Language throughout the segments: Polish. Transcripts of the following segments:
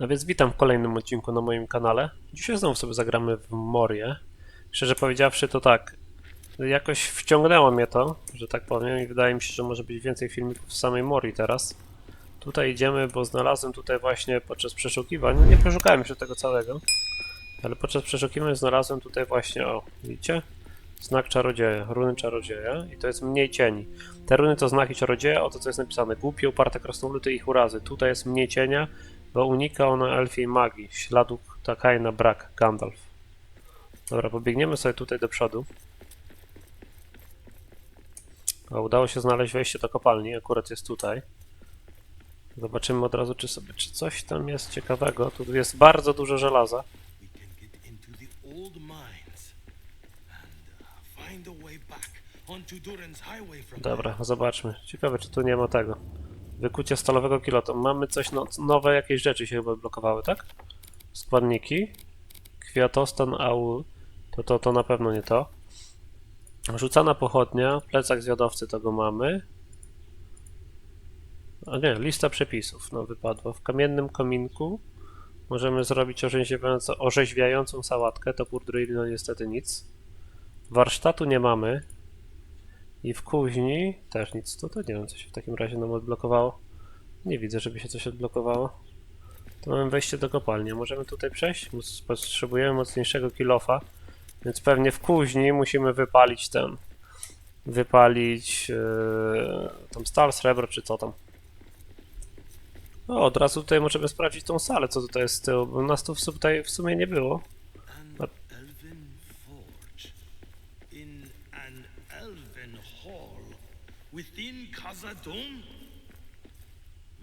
No więc witam w kolejnym odcinku na moim kanale. Dzisiaj znowu sobie zagramy w Morię. Szczerze powiedziawszy to tak, jakoś wciągnęło mnie to, że tak powiem i wydaje mi się, że może być więcej filmików z samej Morii teraz. Tutaj idziemy, bo znalazłem tutaj właśnie podczas przeszukiwań, no nie przeszukałem jeszcze tego całego, ale podczas przeszukiwań znalazłem tutaj właśnie, o, widzicie? Znak czarodzieja, runy czarodzieja i to jest mniej cieni. Te runy to znaki czarodzieja, oto co jest napisane. Głupie, uparte krasnoludy ich urazy. Tutaj jest mniej cienia, bo unika ona elfiej magii. Śladu Takajna brak, Gandalf. Dobra, pobiegniemy sobie tutaj do przodu. O, udało się znaleźć wejście do kopalni, akurat jest tutaj. Zobaczymy od razu, czy sobie, czy coś tam jest ciekawego. Tu jest bardzo dużo żelaza. a Dobra, zobaczmy. Ciekawe, czy tu nie ma tego. Wykucie stalowego kilotu. Mamy coś, no, nowe jakieś rzeczy się chyba blokowały, tak? Składniki. Kwiatostan au. To, to, to na pewno nie to. Rzucana pochodnia. Plecak zjadowcy, tego mamy. A nie, lista przepisów. No, wypadło. W kamiennym kominku możemy zrobić orzeźwiającą, sałatkę. Topór druidy, no niestety nic. Warsztatu nie mamy. I w kuźni też nic. To nie wiem, co się w takim razie nam odblokowało. Nie widzę, żeby się coś odblokowało. To mamy wejście do kopalni. Możemy tutaj przejść? Potrzebujemy mocniejszego kilofa. Więc pewnie w kuźni musimy wypalić ten. Wypalić yy, tam stal, srebro czy co tam. O, od razu tutaj możemy sprawdzić tą salę, co tutaj jest z tyłu, bo nas tu w, tutaj w sumie nie było. Within Khazad-dûm.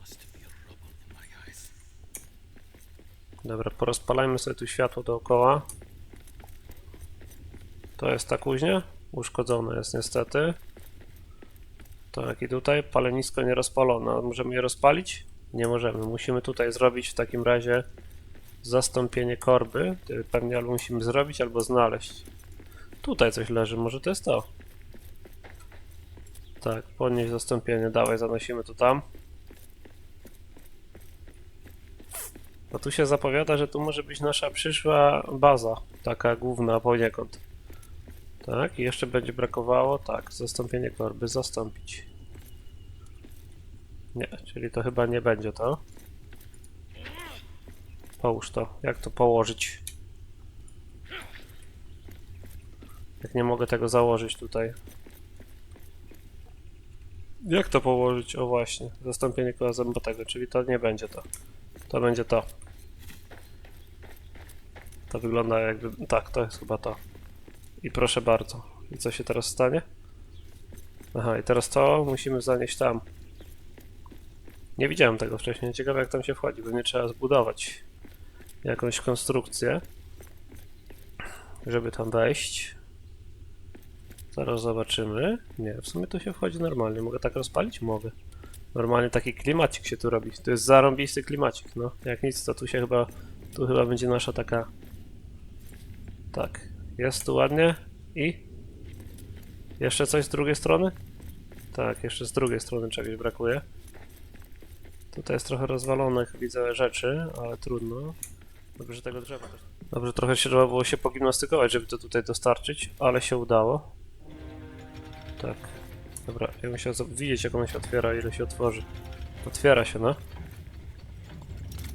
Must be rubble in my eyes. Dobra, porozpalajmy sobie tu światło dookoła. To jest ta kuźnia? Uszkodzone jest niestety. Tak, i tutaj palenisko nierozpalone. Możemy je rozpalić? Nie możemy. Musimy tutaj zrobić w takim razie zastąpienie korby. Pewnie albo musimy zrobić, albo znaleźć. Tutaj coś leży, może to jest to. Tak, podnieść zastąpienie. Dawaj, zanosimy to tam. Bo tu się zapowiada, że tu może być nasza przyszła baza, taka główna poniekąd. Tak, i jeszcze będzie brakowało, tak, zastąpienie korby, zastąpić. Nie, czyli to chyba nie będzie to. Połóż to, jak to położyć? Jak nie mogę tego założyć tutaj. Jak to położyć? O właśnie, zastąpienie koła zębatego, czyli to nie będzie to. To będzie to. To wygląda jakby. Tak, to jest chyba to. I proszę bardzo. I co się teraz stanie? Aha, i teraz to musimy zanieść tam. Nie widziałem tego wcześniej. Ciekawe jak tam się wchodzi. Pewnie trzeba zbudować jakąś konstrukcję, żeby tam wejść. Zaraz zobaczymy. Nie, w sumie tu się wchodzi normalnie. Mogę tak rozpalić? Mogę. Normalnie taki klimacik się tu robi. To jest zarąbisty klimacik, no. Jak nic, to tu się chyba, tu chyba będzie nasza taka... Tak, jest tu ładnie i... Jeszcze coś z drugiej strony? Tak, jeszcze z drugiej strony czegoś brakuje. Tutaj jest trochę rozwalonych, widzę, rzeczy, ale trudno. Dobrze, że tego drzewa też... Dobrze, trochę się trzeba było się pogimnastykować, żeby to tutaj dostarczyć, ale się udało. Tak. Dobra, ja zob- widzieć jak ona się otwiera, ile się otworzy. Otwiera się, no.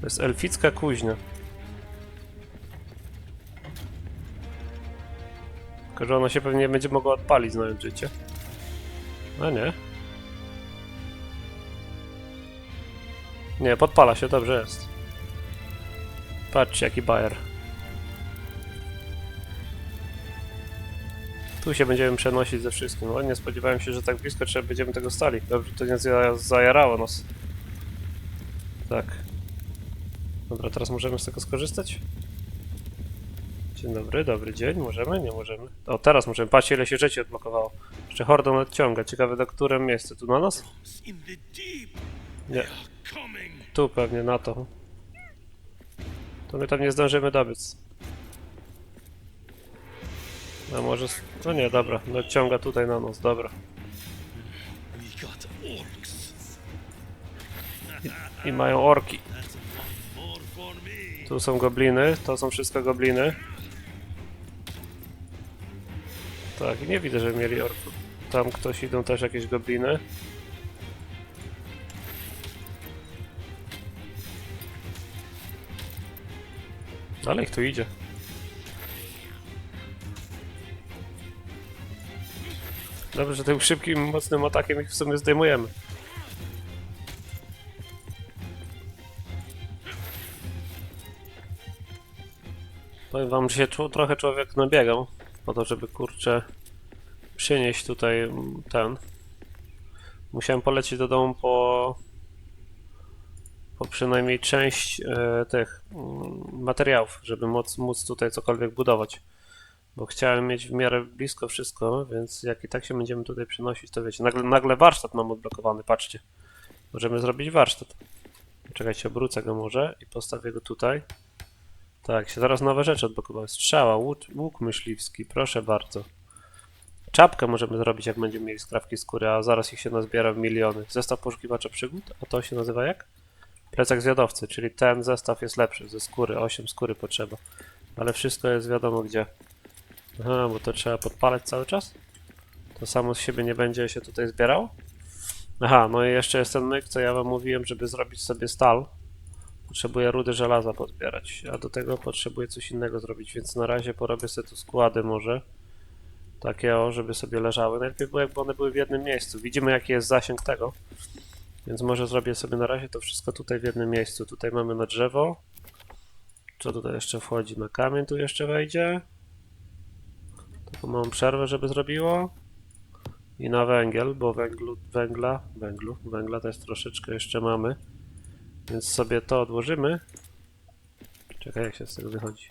To jest elficka kuźnia. Tylko, że ona się pewnie będzie mogła odpalić, znając życie. A nie. Nie, podpala się, dobrze jest. Patrzcie, jaki bajer. Tu się będziemy przenosić ze wszystkim. O, nie spodziewałem się, że tak blisko trzeba będziemy tego stali. Dobrze, to nie za- zajarało nas. Tak. Dobra, teraz możemy z tego skorzystać? Dzień dobry, dobry dzień. Możemy? Nie możemy. O, teraz możemy. Patrzcie, ile się rzeczy odblokowało. Jeszcze hordą nadciąga. Ciekawe, do którym miejscu? Tu na nas? Nie. Tu pewnie, na to. To my tam nie zdążymy dobiec. No może... No nie, dobra. Nadciąga tutaj na nos, dobra. Orcs. I mają orki. Tu są gobliny, to są wszystko gobliny. Tak, nie widzę, że mieli orków. Tam ktoś idą też jakieś gobliny. Ale ich tu idzie. Dobrze, że tym szybkim, mocnym atakiem ich w sumie zdejmujemy. Powiem wam, że się trochę człowiek nabiegał po to, żeby kurczę przynieść tutaj mm, ten. Musiałem polecieć do domu po po przynajmniej część e, tych mm, materiałów, żeby móc, móc tutaj cokolwiek budować. Bo chciałem mieć w miarę blisko wszystko, więc jak i tak się będziemy tutaj przynosić, to wiecie, nagle, nagle warsztat mam odblokowany, patrzcie. Możemy zrobić warsztat. Czekajcie, obrócę go może i postawię go tutaj. Tak, się zaraz nowe rzeczy odblokowały. Strzała, łuk, łuk myśliwski, proszę bardzo. Czapkę możemy zrobić, jak będziemy mieli skrawki skóry, a zaraz ich się nazbiera w miliony. Zestaw poszukiwacza przygód, a to się nazywa jak? Plecak zwiadowcy, czyli ten zestaw jest lepszy, ze skóry, 8 skóry potrzeba. Ale wszystko jest wiadomo gdzie. Aha, bo to trzeba podpalać cały czas? To samo z siebie nie będzie się tutaj zbierało? Aha, no i jeszcze jest ten myk, co ja wam mówiłem, żeby zrobić sobie stal. Potrzebuję rudy żelaza pozbierać, a do tego potrzebuję coś innego zrobić, więc na razie porobię sobie tu składy może. Takie o, żeby sobie leżały. Najlepiej było, jakby one były w jednym miejscu. Widzimy, jaki jest zasięg tego. Więc może zrobię sobie na razie to wszystko tutaj w jednym miejscu. Tutaj mamy na drzewo. Co tutaj jeszcze wchodzi? Na kamień tu jeszcze wejdzie. Taką małą przerwę, żeby zrobiło. I na węgiel, bo węglu, węgla, węglu, węgla też troszeczkę jeszcze mamy. Więc sobie to odłożymy. Czekaj, jak się z tego wychodzi.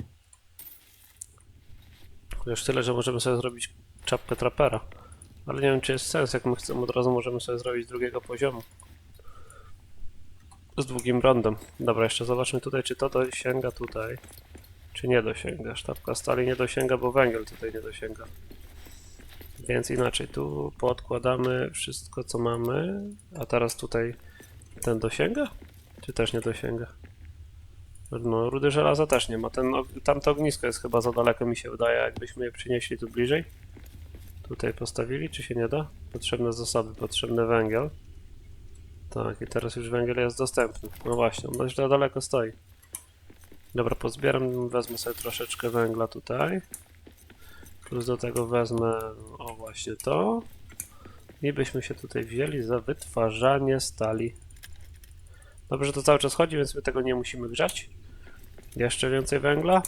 Już tyle, że możemy sobie zrobić czapkę trapera. Ale nie wiem, czy jest sens, jak my chcemy, od razu możemy sobie zrobić drugiego poziomu. Z długim rondem. Dobra, jeszcze zobaczmy tutaj, czy to dosięga tutaj, czy nie dosięga. Sztabka stali nie dosięga, bo węgiel tutaj nie dosięga. Więc inaczej, tu podkładamy wszystko, co mamy, a teraz tutaj ten dosięga? Czy też nie dosięga? No, rudy żelaza też nie ma. Ten, tamto ognisko jest chyba za daleko, mi się wydaje, jakbyśmy je przynieśli tu bliżej. Tutaj postawili, czy się nie da? Potrzebne zasoby, potrzebny węgiel. Tak, i teraz już węgiel jest dostępny. No właśnie, on dość daleko stoi. Dobra, pozbieram, wezmę sobie troszeczkę węgla tutaj. Plus do tego wezmę, o właśnie to. I byśmy się tutaj wzięli za wytwarzanie stali. Dobrze, że to cały czas chodzi, więc my tego nie musimy grzać. Jeszcze więcej węgla.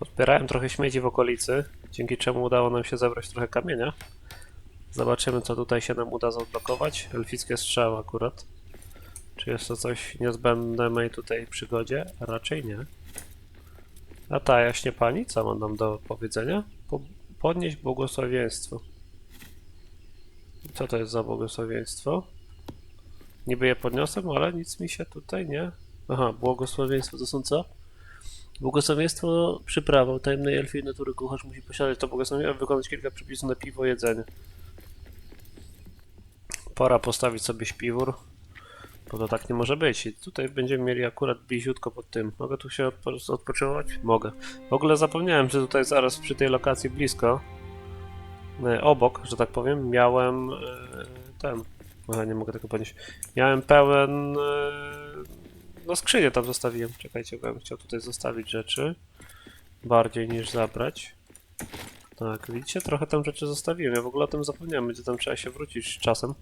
Odbierałem trochę śmieci w okolicy, dzięki czemu udało nam się zebrać trochę kamienia. Zobaczymy, co tutaj się nam uda zablokować. Elfickie strzały akurat. Czy jest to coś niezbędne mojej tutaj przygodzie? Raczej nie. A ta jaśnie pani, co ma nam do powiedzenia? Po, podnieść błogosławieństwo. Co to jest za błogosławieństwo? Niby je podniosłem, ale nic mi się tutaj nie... Aha, błogosławieństwo to są co? Błogosławieństwo przyprawą tajemnej elfiej natury kucharz musi posiadać to błogosławieństwo, aby wykonać kilka przepisów na piwo jedzenie. Pora postawić sobie śpiwór, bo to tak nie może być. I tutaj będziemy mieli akurat bliziutko pod tym. Mogę tu się odpo odpoczywać? Mogę. W ogóle zapomniałem, że tutaj zaraz przy tej lokacji blisko, e, obok, że tak powiem, miałem e, ten. Aha, nie mogę tego podnieść. Miałem pełen. E, no skrzynię tam zostawiłem. Czekajcie, bo ja bym chciał tutaj zostawić rzeczy. Bardziej niż zabrać. Tak, widzicie, trochę tam rzeczy zostawiłem. Ja w ogóle o tym zapomniałem, będzie tam trzeba się wrócić czasem,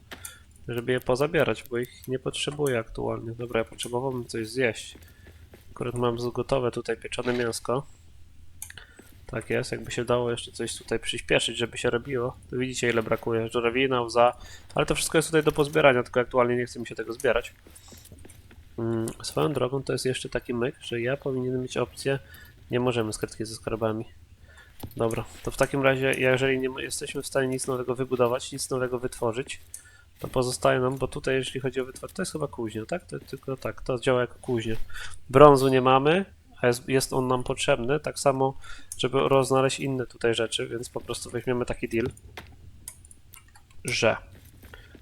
żeby je pozabierać, bo ich nie potrzebuję aktualnie. Dobra, ja potrzebowałbym coś zjeść. Akurat mam gotowe tutaj pieczone mięsko. Tak jest, jakby się dało jeszcze coś tutaj przyspieszyć, żeby się robiło. To widzicie ile brakuje. Żurawina, łza, ale to wszystko jest tutaj do pozbierania, tylko aktualnie nie chce mi się tego zbierać. Mm, swoją drogą to jest jeszcze taki myk, że ja powinienem mieć opcję, nie możemy z kartki ze skarbami. Dobra, to w takim razie, jeżeli nie jesteśmy w stanie nic nowego wybudować, nic nowego wytworzyć, to pozostaje nam, bo tutaj jeśli chodzi o wytworzenie, to jest chyba kuźnia, tak? To, tylko tak, to działa jako kuźnia. Brązu nie mamy, a jest, jest on nam potrzebny, tak samo, żeby roznaleźć inne tutaj rzeczy, więc po prostu weźmiemy taki deal, że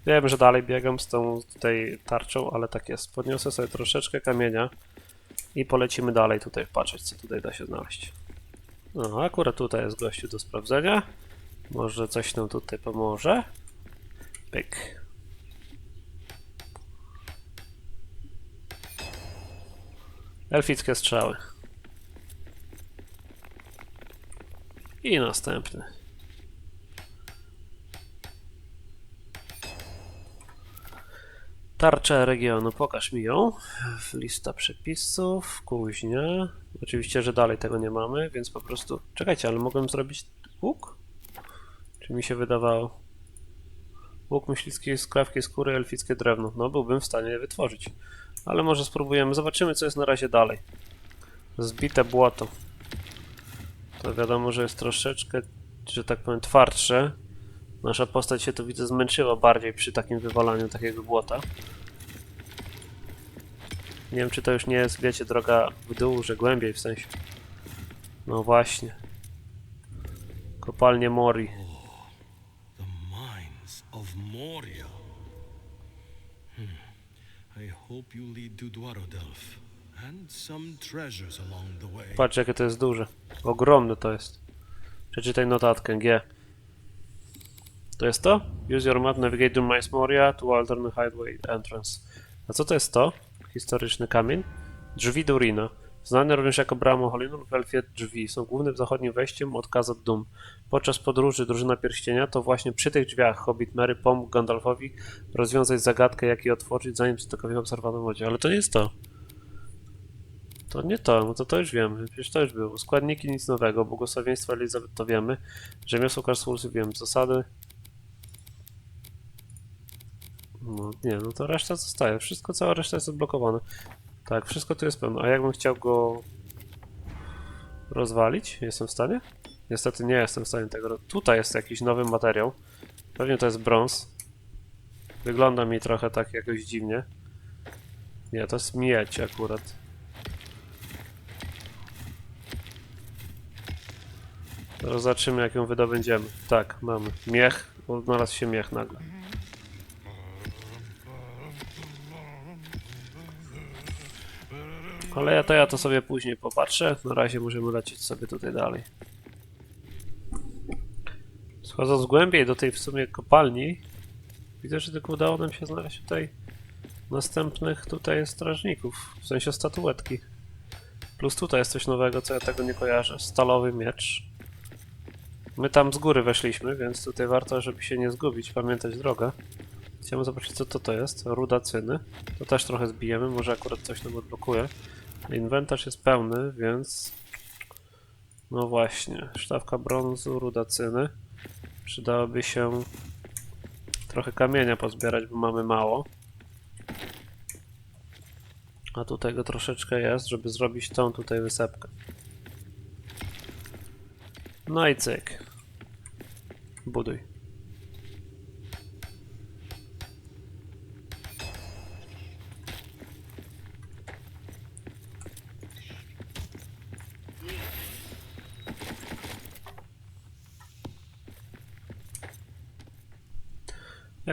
Wiem, że dalej biegam z tą tutaj tarczą, ale tak jest. Podniosę sobie troszeczkę kamienia i polecimy dalej tutaj patrzeć, co tutaj da się znaleźć. No, akurat tutaj jest gościu do sprawdzenia. Może coś nam tutaj pomoże. Pyk. Elfickie strzały. I następny. Tarcza regionu, pokaż mi ją. Lista przepisów, kuźnia. Oczywiście, że dalej tego nie mamy, więc po prostu. Czekajcie, ale mogłem zrobić łuk? Czy mi się wydawało? Łuk myśliwski, skrawki skóry, elfickie drewno. No, byłbym w stanie wytworzyć. Ale może spróbujemy. Zobaczymy, co jest na razie dalej. Zbite błoto. To wiadomo, że jest troszeczkę, że tak powiem, twardsze. Nasza postać się tu widzę zmęczyła bardziej przy takim wywalaniu takiego błota. Nie wiem, czy to już nie jest, wiecie, droga w dół, że głębiej w sensie. No właśnie. Kopalnie Mori. Of Moria. Hmm. I hope you lead to Dwarodelf and some treasures along the way. Patrz, jakie to jest duże. Ogromne to jest. Przeczytaj notatkę G. To jest to? Use your map, navigate to Mice Moria to alternate highway entrance. A co to jest to? Historyczny kamień? Drzwi Durina. Znane również jako brama Holinu lub Elfie drzwi. Są głównym zachodnim wejściem od Kazad Dum. Podczas podróży Drużyna Pierścienia to właśnie przy tych drzwiach Hobbit Mary pomógł Gandalfowi rozwiązać zagadkę, jak je otworzyć, zanim Cytokowi obserwowano wodzie. Ale to nie jest to. To nie to, no to to już wiemy, przecież to już było. Składniki nic nowego, błogosławieństwa Elizabeth to wiemy, rzemiosło Karswulsy wiemy, zasady. No nie, no to reszta zostaje, wszystko, cała reszta jest odblokowana. Tak, wszystko tu jest pełno, a jakbym chciał go rozwalić, jestem w stanie? Niestety nie jestem w stanie tego, tutaj jest jakiś nowy materiał, pewnie to jest brąz. Wygląda mi trochę tak jakoś dziwnie. Nie, to jest miedź akurat. Zaraz zobaczymy, jak ją wydobędziemy. Tak, mamy. Miech. Odnalazł się miech nagle. Ale ja to ja to sobie później popatrzę. Na razie możemy lecieć sobie tutaj dalej. Schodząc głębiej do tej w sumie kopalni, widzę, że tylko udało nam się znaleźć tutaj następnych tutaj strażników, w sensie statuetki. Plus tutaj jest coś nowego, co ja tego nie kojarzę. Stalowy miecz. My tam z góry weszliśmy, więc tutaj warto, żeby się nie zgubić, pamiętać drogę. Chciałem zobaczyć, co to to jest. Ruda cyny. To też trochę zbijemy, może akurat coś nam odblokuje. Inwentarz jest pełny, więc... No właśnie, sztabka brązu, ruda cyny. Przydałoby się trochę kamienia pozbierać, bo mamy mało. A tutaj go troszeczkę jest, żeby zrobić tą tutaj wysepkę. No i cyk. Buduj.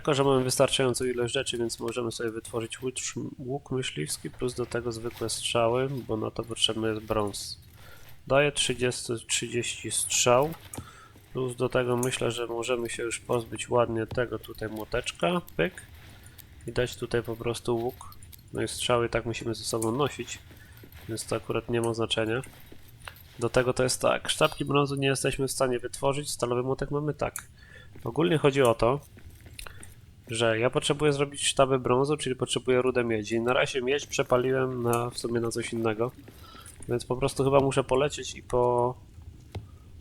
Jako, że mamy wystarczającą ilość rzeczy, więc możemy sobie wytworzyć łuk, myśliwski plus do tego zwykłe strzały, bo na to potrzebny jest brąz. Daje 30, 30 strzał. Plus do tego myślę, że możemy się już pozbyć ładnie tego tutaj młoteczka, pyk. I dać tutaj po prostu łuk. No i strzały tak musimy ze sobą nosić, więc to akurat nie ma znaczenia. Do tego to jest tak, sztabki brązu nie jesteśmy w stanie wytworzyć, stalowy młotek mamy tak. Ogólnie chodzi o to, że ja potrzebuję zrobić sztabę brązu, czyli potrzebuję rudę miedzi. Na razie miedź przepaliłem na, w sumie na coś innego, więc po prostu chyba muszę polecieć i po,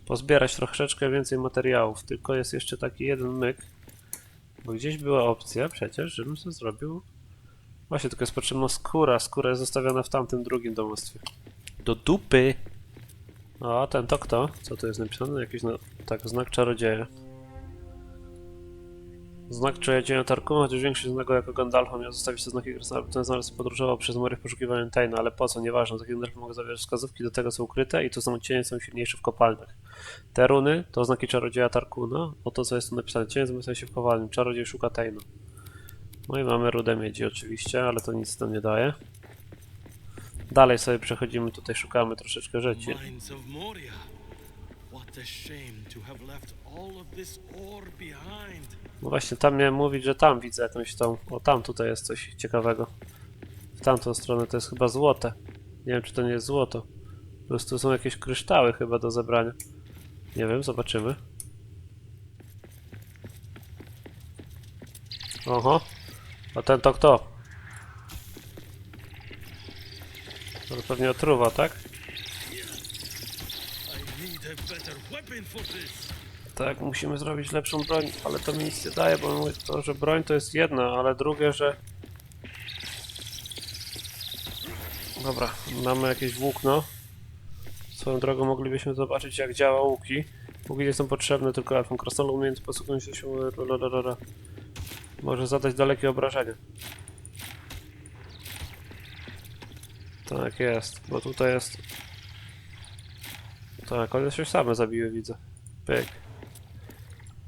pozbierać troszeczkę więcej materiałów. Tylko jest jeszcze taki jeden myk, bo gdzieś była opcja przecież, żebym sobie zrobił... Właśnie, tylko jest potrzebna skóra. Skóra jest zostawiona w tamtym drugim domostwie. Do dupy! O, ten to kto? Co tu jest napisane? Jakiś na... tak, znak czarodzieja. Znak czarodzieja Tarkuma, chociaż większość znanego jako Gandalfa miał zostawić te znaki krasnoludu. Ten znalazł podróżował przez mory w poszukiwaniu Taina, ale po co, nieważne. Takie Gandalfy mogą zawierać wskazówki do tego, co ukryte i to są cienie są silniejsze w kopalniach. Te runy to znaki czarodzieja Tarkuna, o to co jest tu napisane. Cienie zamykają się w kopalni, czarodziej szuka Taina. No i mamy rudę miedzi oczywiście, ale to nic nam nie daje. Dalej sobie przechodzimy, tutaj szukamy troszeczkę rzeczy. No właśnie, tam miałem mówić, że tam widzę jakąś tą... O, tam tutaj jest coś ciekawego. W tamtą stronę to jest chyba złote. Nie wiem, czy to nie jest złoto. Po prostu są jakieś kryształy chyba do zebrania. Nie wiem, zobaczymy. Oho. A ten to kto? To pewnie otruwa, tak? Tak, musimy zrobić lepszą broń, ale to mi nic nie daje, bo mówię to, że broń to jest jedno, ale drugie, że... Dobra, mamy jakieś włókno. Swoją drogą moglibyśmy zobaczyć, jak działa łuki. Łuki nie są potrzebne, tylko elfom. Krasnolud umiejętnie posługują się lalalala. Może zadać dalekie obrażenie. Tak jest, bo tutaj jest... Tak, one się same zabiły, widzę. Pyk.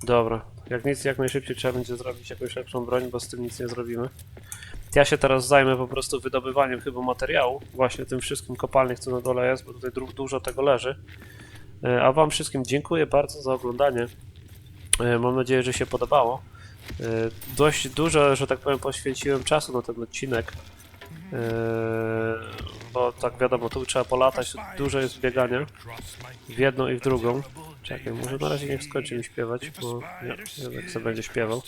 Dobra, jak nic, jak najszybciej trzeba będzie zrobić jakąś lepszą broń, bo z tym nic nie zrobimy. Ja się teraz zajmę po prostu wydobywaniem chyba materiału, właśnie tym wszystkim kopalnych, co na dole jest, bo tutaj dużo tego leży. E, A wam wszystkim dziękuję bardzo za oglądanie. E, Mam nadzieję, że się podobało. E, Dość dużo, że tak powiem, poświęciłem czasu na ten odcinek. E, tak wiadomo, tu trzeba polatać, dużo jest biegania w jedną i w drugą. Czekaj, może na razie niech skończy mi śpiewać, bo nie, jednak sobie będzie śpiewał.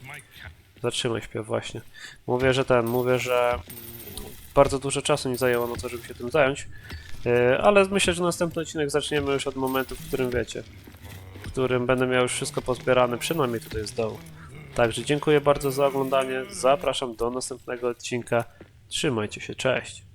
Zatrzymaj śpiew właśnie. Mówię, że ten, mówię, że mm, bardzo dużo czasu mi zajęło na to, żeby się tym zająć, Yy, ale myślę, że następny odcinek zaczniemy już od momentu, w którym wiecie, w którym będę miał już wszystko pozbierane, przynajmniej tutaj z dołu. Także dziękuję bardzo za oglądanie, zapraszam do następnego odcinka, trzymajcie się, cześć!